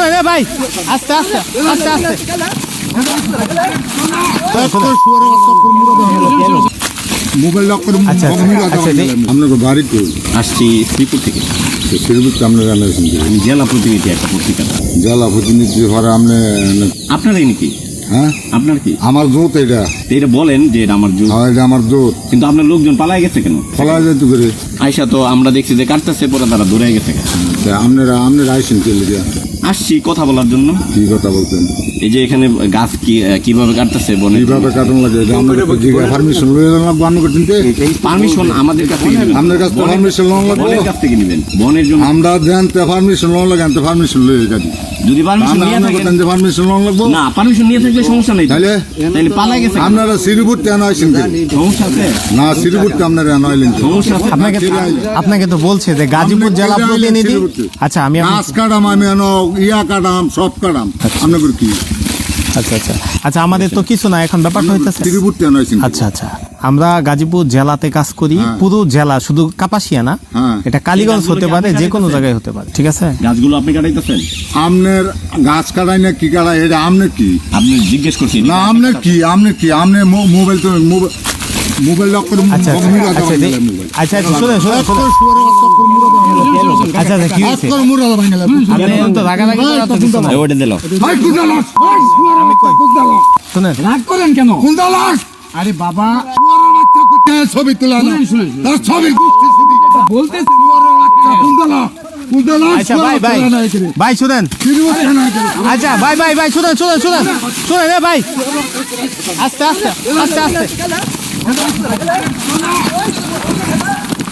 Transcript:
শোনেন এ ভাই আস্তে আস্তে আস্তে আস্তে। মোবাইল লক করে আচ্ছা, আচ্ছা, আচ্ছা, যে- আপনাকে বাড়ি আসছি শ্রীপুর থেকে। সেরকম আমরা জানাইছেন জেলা প্রতিনিধি একটা পত্রিকা। জেলা প্রতিনিধি হরে আপনি আপনারই নাকি? হ্যাঁ? আপনার কি? আমার জোত এটা। এটা বলেন যে এটা আমার জোর হ্যাঁ এটা আমার জোত। কিন্তু আপনার লোকজন পালাই গেছে কেন? ফলা যেতে করে। আয়সা তো আমরা দেখছি যে কাটতেছে পরে তারা দৌড়ে গেছে। আপনারা আপনারা আইসেন কে লিগা আসছি কথা বলার জন্য। কি কথা বলতেন এই যে এখানে গাছ কি কীভাবে কাটতেছে বনে? কীভাবে কাটন লাগে? জিগা পারমিশন লয়ে গেলাম বান্ন করতেন পারমিশন আমাদের কাছ। আপনার কাছ permission লোন লাগবে? বনের কাছ থেকে নেবেন। বনের জন্য আমরা জানতে পারমিশন লোন লাগে আনতে পারমিশন লয়ে যাবি যদি পারমিশন নিয়ে আপনার থাকেন যে পারমিশন লোন লাগবো? না পারমিশন নিয়ে থাকলে সমস্যা নেই। তো। তাহলে? তাহলে পালাই গেছে? আপনারা শ্রীপুর আইসেন কে? সমস্যা আছে? না শ্রীপুরতে আপনারা নইলেন কে? সমস্যা আপনাকে আপনাকে তো বলছে যে গাজীপুর জেলা প্রতিনিধি আচ্ছা আমি কাটাম আমি এনো ইয়া কাটাম সব কাটাম। আপনাদের কি? আচ্ছা আচ্ছা। আচ্ছা আমাদের তো কিছু না এখন ব্যাপারটা হইতেছে? আচ্ছা আচ্ছা। আমরা গাজীপুর জেলাতে কাজ করি হ্যাঁ। পুরো জেলা শুধু কাপাসিয়া না হ্যাঁ। এটা কালীগঞ্জ হতে পারে যে কোনো জায়গায় হতে পারে ঠিক আছে? গাছগুলো আপনি কাটাইতেছেন? আমনের গাছ কাটাই না কি কাটাই এটা আমনে কি? আপনি জিজ্ঞেস করছি না আমনে কি আমনে কি আমনে মো- মোবাইল তো মোবাইল মোবাইল লক করে আচ্ছা আচ্ছা আচ্ছা আচ্ছা আচ্ছা শুনেন শুনেন শুনেন। আচ্ছা আচ্ছা কি হয়েছে? আপনি এখন তো রাগারাগি করার তো কিছু নাই। ওটা দিল শুনেন। রাগ করেন কেন? কুদালাস আরে বাবা ছবি তোলা না। তার ছবি বলতেছে। বাচ্চা কুদালা আচ্ছা ভাই ভাই। ভাই শুনেন। আচ্ছা ভাই ভাই ভাই শুনেন শুনেন শুনেন শুনেন ভাই। আস্তে আস্তে আস্তে আস্তে। 来来来，来来来！